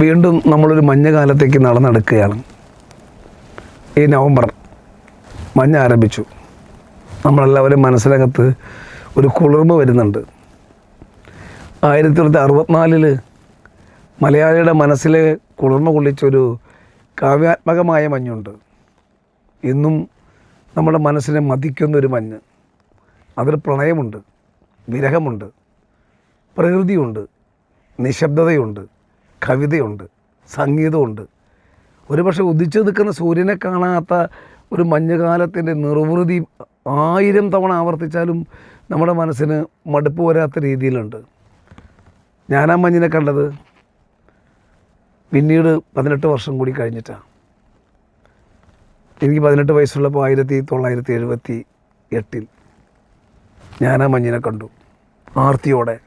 വീണ്ടും നമ്മളൊരു മഞ്ഞകാലത്തേക്ക് നടന്നെടുക്കുകയാണ്. ഈ നവംബർ മഞ്ഞ ആരംഭിച്ചു. നമ്മളെല്ലാവരും മനസ്സിനകത്ത് ഒരു കുളിർമ വരുന്നുണ്ട്. ആയിരത്തി തൊള്ളായിരത്തി അറുപത്തിനാലിൽ മലയാളിയുടെ മനസ്സിലെ കുളിർമ കൊള്ളിച്ചൊരു കാവ്യാത്മകമായ മഞ്ഞുണ്ട്. ഇന്നും നമ്മുടെ മനസ്സിനെ മതിക്കുന്നൊരു മഞ്ഞ്. അതിൽ പ്രണയമുണ്ട് വിരഹമുണ്ട് പ്രകൃതിയുണ്ട് നിശബ്ദതയുണ്ട്. കവിതയുണ്ട് സംഗീതമുണ്ട്. ഒരുപക്ഷെ ഉദിച്ചു നിൽക്കുന്ന സൂര്യനെ കാണാത്ത ഒരു മഞ്ഞുകാലത്തിന്റെ നിർവൃതി ആയിരം തവണ ആവർത്തിച്ചാലും നമ്മുടെ മനസ്സിന് മടുപ്പ് വരാത്ത രീതിയിലുണ്ട്. ഞാൻ ആ മഞ്ഞിനെ കണ്ടത്. പിന്നീട് പതിനെട്ട് വർഷം കൂടി കഴിഞ്ഞിട്ടാണ് എനിക്ക് പതിനെട്ട് വയസ്സുള്ളപ്പോൾ ആയിരത്തി തൊള്ളായിരത്തി എഴുപത്തി എട്ടിൽ ഞാൻ ആ മഞ്ഞിനെ കണ്ടു. ആർത്തിയോടെ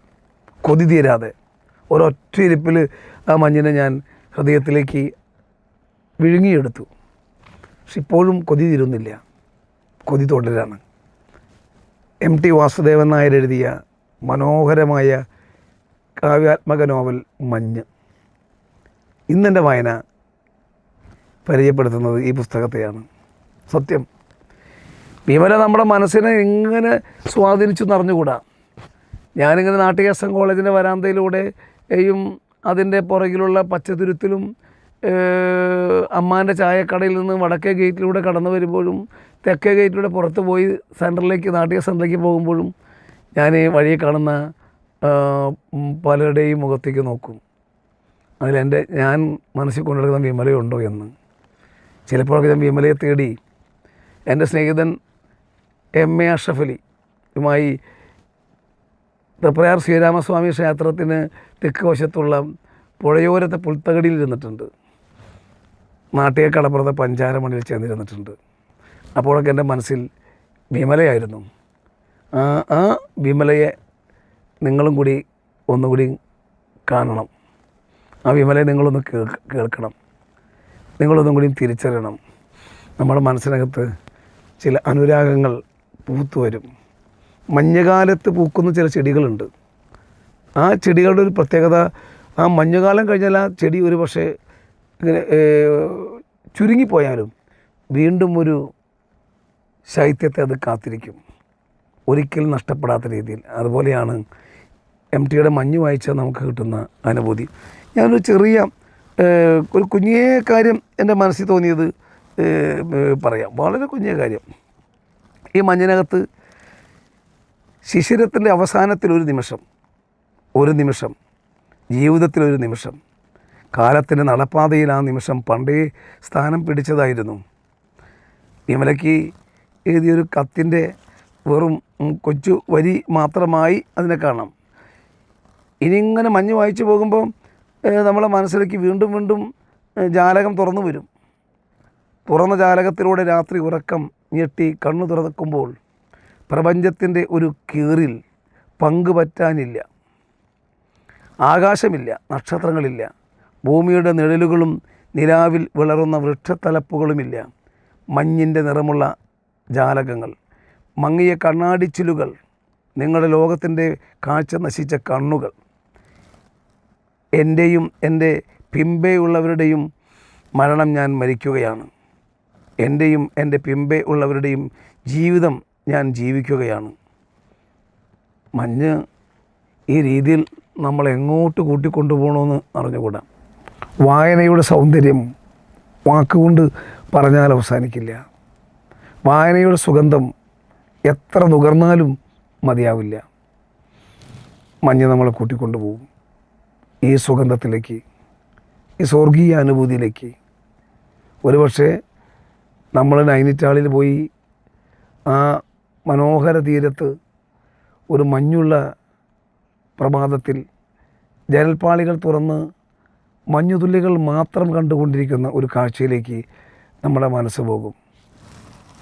കൊതി തീരാതെ ഒരൊറ്റ ഇരിപ്പിൽ ആ മഞ്ഞിനെ ഞാൻ ഹൃദയത്തിലേക്ക് വിഴുങ്ങിയെടുത്തു. പക്ഷെ ഇപ്പോഴും കൊതി തീരുന്നില്ല. കൊതി തുടരാണ്. എം ടി വാസുദേവൻ നായർ എഴുതിയ മനോഹരമായ കാവ്യാത്മക നോവൽ മഞ്ഞ്. ഇന്നെന്റെ വായന പരിചയപ്പെടുത്തുന്നത് ഈ പുസ്തകത്തെയാണ്. സത്യം. വിമല നമ്മുടെ മനസ്സിനെ എങ്ങനെ സ്വാധീനിച്ചു എന്നറിഞ്ഞുകൂടാ? ഞാനിങ്ങനെ നാട്ടികാസം കോളേജിന്റെ വരാന്തയിലൂടെയും അതിന്റെ പുറകിലുള്ള പച്ചതുരുത്തിലും അമ്മാന്റെ ചായക്കടയിൽ നിന്ന് വടക്കേ ഗേറ്റിലൂടെ കടന്നു വരുമ്പോഴും തെക്കേ ഗേറ്റിലൂടെ പുറത്ത് പോയി സെന്ററിലേക്ക് നാട്ടിക സെന്ററിലേക്ക് പോകുമ്പോഴും ഞാൻ വഴിയെ കാണുന്ന പലരുടെയും മുഖത്തേക്ക് നോക്കും. അതിലെന്റെ ഞാൻ മനസ്സിൽ കൊണ്ടെടുക്കുന്ന വിമലയുണ്ടോ എന്ന്. ചിലപ്പോഴൊക്കെ ഞാൻ വിമലയെ തേടി എന്റെ സ്നേഹിതൻ എം എ അഷഫലി യുമായി തൃപ്രയാർ ശ്രീരാമസ്വാമി ക്ഷേത്രത്തിന് തെക്ക് വശത്തുള്ള പുഴയോരത്തെ പുൽത്തകടിയിൽ ഇരുന്നിട്ടുണ്ട്. നാട്ടികക്കടപ്പുറത്തെ പഞ്ചാരമണിയിൽ ചെന്നിരുന്നിട്ടുണ്ട് അപ്പോഴൊക്കെ എന്റെ മനസ്സിൽ വിമലയായിരുന്നു. ആ ആ വിമലയെ നിങ്ങളും കൂടി ഒന്നുകൂടി കാണണം. ആ വിമലയെ നിങ്ങളൊന്ന് കേൾക്ക് കേൾക്കണം. നിങ്ങളൊന്നും കൂടി തിരിച്ചറിയണം. നമ്മുടെ മനസ്സിനകത്ത് ചില അനുരാഗങ്ങൾ പൂത്തു വരും മഞ്ഞുകാലത്ത് പൂക്കുന്ന ചില ചെടികളുണ്ട്. ആ ചെടികളുടെ ഒരു പ്രത്യേകത ആ മഞ്ഞുകാലം കഴിഞ്ഞാൽ ആ ചെടി ഒരു പക്ഷേ ഇങ്ങനെ ചുരുങ്ങിപ്പോയാലും വീണ്ടും ഒരു ശൈത്യത്തെ അത് കാത്തിരിക്കും. ഒരിക്കലും നഷ്ടപ്പെടാത്ത രീതിയിൽ. അതുപോലെയാണ് എം ടിയുടെ മഞ്ഞ് വായിച്ചാൽ നമുക്ക് കിട്ടുന്ന അനുഭൂതി. ഞാനൊരു ചെറിയ ഒരു കുഞ്ഞേ കാര്യം എന്റെ മനസ്സിൽ തോന്നിയത് പറയാം. വളരെ കുഞ്ഞേ കാര്യം. ഈ മഞ്ഞിനകത്ത് ശിശിരത്തിന്റെ അവസാനത്തിൽ ഒരു നിമിഷം ഒരു നിമിഷം ജീവിതത്തിലൊരു നിമിഷം കാലത്തിന്റെ നടപ്പാതയിൽ ആ നിമിഷം പണ്ടേ സ്ഥാനം പിടിച്ചതായിരുന്നു. വിമലയ്ക്ക് എഴുതിയൊരു കത്തിന്റെ വെറും കൊച്ചു വരി മാത്രമായി അതിനെ കാണാം. ഇനി ഇങ്ങനെ മഞ്ഞ് വായിച്ചു പോകുമ്പം നമ്മളെ മനസ്സിലേക്ക് വീണ്ടും വീണ്ടും ജാലകം തുറന്നു വരും. തുറന്ന ജാലകത്തിലൂടെ രാത്രി ഉറക്കം ഞെട്ടി കണ്ണു തുറക്കുമ്പോൾ പ്രപഞ്ചത്തിന്റെ ഒരു കീറിൽ പങ്കുപറ്റാനില്ല. ആകാശമില്ല നക്ഷത്രങ്ങളില്ല. ഭൂമിയുടെ നിഴലുകളും നിലാവിൽ വിളറുന്ന വൃക്ഷത്തലപ്പുകളുമില്ല. മഞ്ഞിന്റെ നിറമുള്ള ജാലകങ്ങൾ മങ്ങിയ കണ്ണാടിച്ചിലുകൾ നിങ്ങളുടെ ലോകത്തിന്റെ കാഴ്ച നശിച്ച കണ്ണുകൾ. എന്റെയും എന്റെ പിമ്പേ ഉള്ളവരുടെയും മരണം ഞാൻ മരിക്കുകയാണ്. എന്റെയും എന്റെ പിമ്പേ ജീവിതം ഞാൻ ജീവിക്കുകയാണ്. മഞ്ഞ് ഈ രീതിയിൽ നമ്മൾ എങ്ങോട്ട് കൂട്ടിക്കൊണ്ടുപോകണമെന്ന് അറിഞ്ഞുകൂടാ. വായനയുടെ സൗന്ദര്യം വാക്കുകൊണ്ട് പറഞ്ഞാൽ അവസാനിക്കില്ല. വായനയുടെ സുഗന്ധം എത്ര നുകർന്നാലും മതിയാവില്ല. മഞ്ഞ് നമ്മളെ കൂട്ടിക്കൊണ്ടുപോകും ഈ സുഗന്ധത്തിലേക്ക് ഈ സ്വർഗീയ അനുഭൂതിയിലേക്ക്. ഒരുപക്ഷെ നമ്മൾ നൈനിറ്റാളിൽ പോയി ആ മനോഹര തീരത്ത് ഒരു മഞ്ഞുള്ള പ്രഭാതത്തിൽ ജനൽപ്പാളികൾ തുറന്ന് മഞ്ഞുതുള്ളികൾ മാത്രം കണ്ടുകൊണ്ടിരിക്കുന്ന ഒരു കാഴ്ചയിലേക്ക് നമ്മുടെ മനസ്സ് പോകും.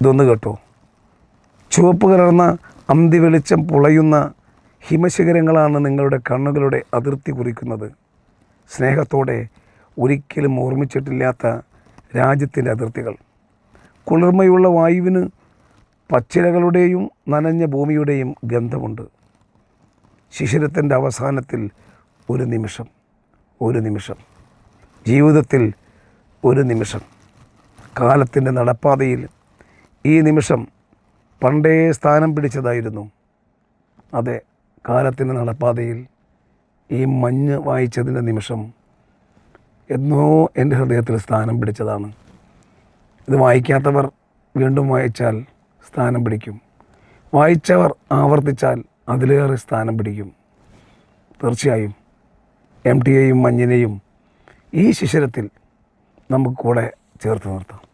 ഇതൊന്ന് കേട്ടോ. ചുവപ്പ് കലർന്ന അന്തി വെളിച്ചം പുളയുന്ന ഹിമശിഖരങ്ങളാണ് നിങ്ങളുടെ കണ്ണുകളുടെ അതിർത്തി കുറിക്കുന്നത്. സ്നേഹത്തോടെ ഒരിക്കലും ഓർമ്മിച്ചിട്ടില്ലാത്ത രാജ്യത്തിന്റെ അതിർത്തികൾ. കുളിർമയുള്ള വായുവിന് പച്ചിലകളുടെയും നനഞ്ഞ ഭൂമിയുടെയും ഗന്ധമുണ്ട്. ശിശിരത്തിന്റെ അവസാനത്തിൽ ഒരു നിമിഷം ഒരു നിമിഷം. ജീവിതത്തിൽ ഒരു നിമിഷം. കാലത്തിന്റെ നടപ്പാതയിൽ ഈ നിമിഷം പണ്ടേ സ്ഥാനം പിടിച്ചതായിരുന്നു. അതെ കാലത്തിന്റെ നടപ്പാതയിൽ ഈ മഞ്ഞ് വായിച്ചതിന്റെ നിമിഷം എന്നോ എന്റെ ഹൃദയത്തിൽ സ്ഥാനം പിടിച്ചതാണ്. ഇത് വായിക്കാത്തവർ വീണ്ടും വായിച്ചാൽ സ്ഥാനം പിടിക്കും. വായിച്ചവർ ആവർത്തിച്ചാൽ അതിലേറെ സ്ഥാനം പിടിക്കും. തീർച്ചയായും എം ടിയെയും മഞ്ഞിനെയും ഈ ശിശിരത്തിൽ നമുക്ക് കൂടെ ചേർത്ത് നിർത്താം.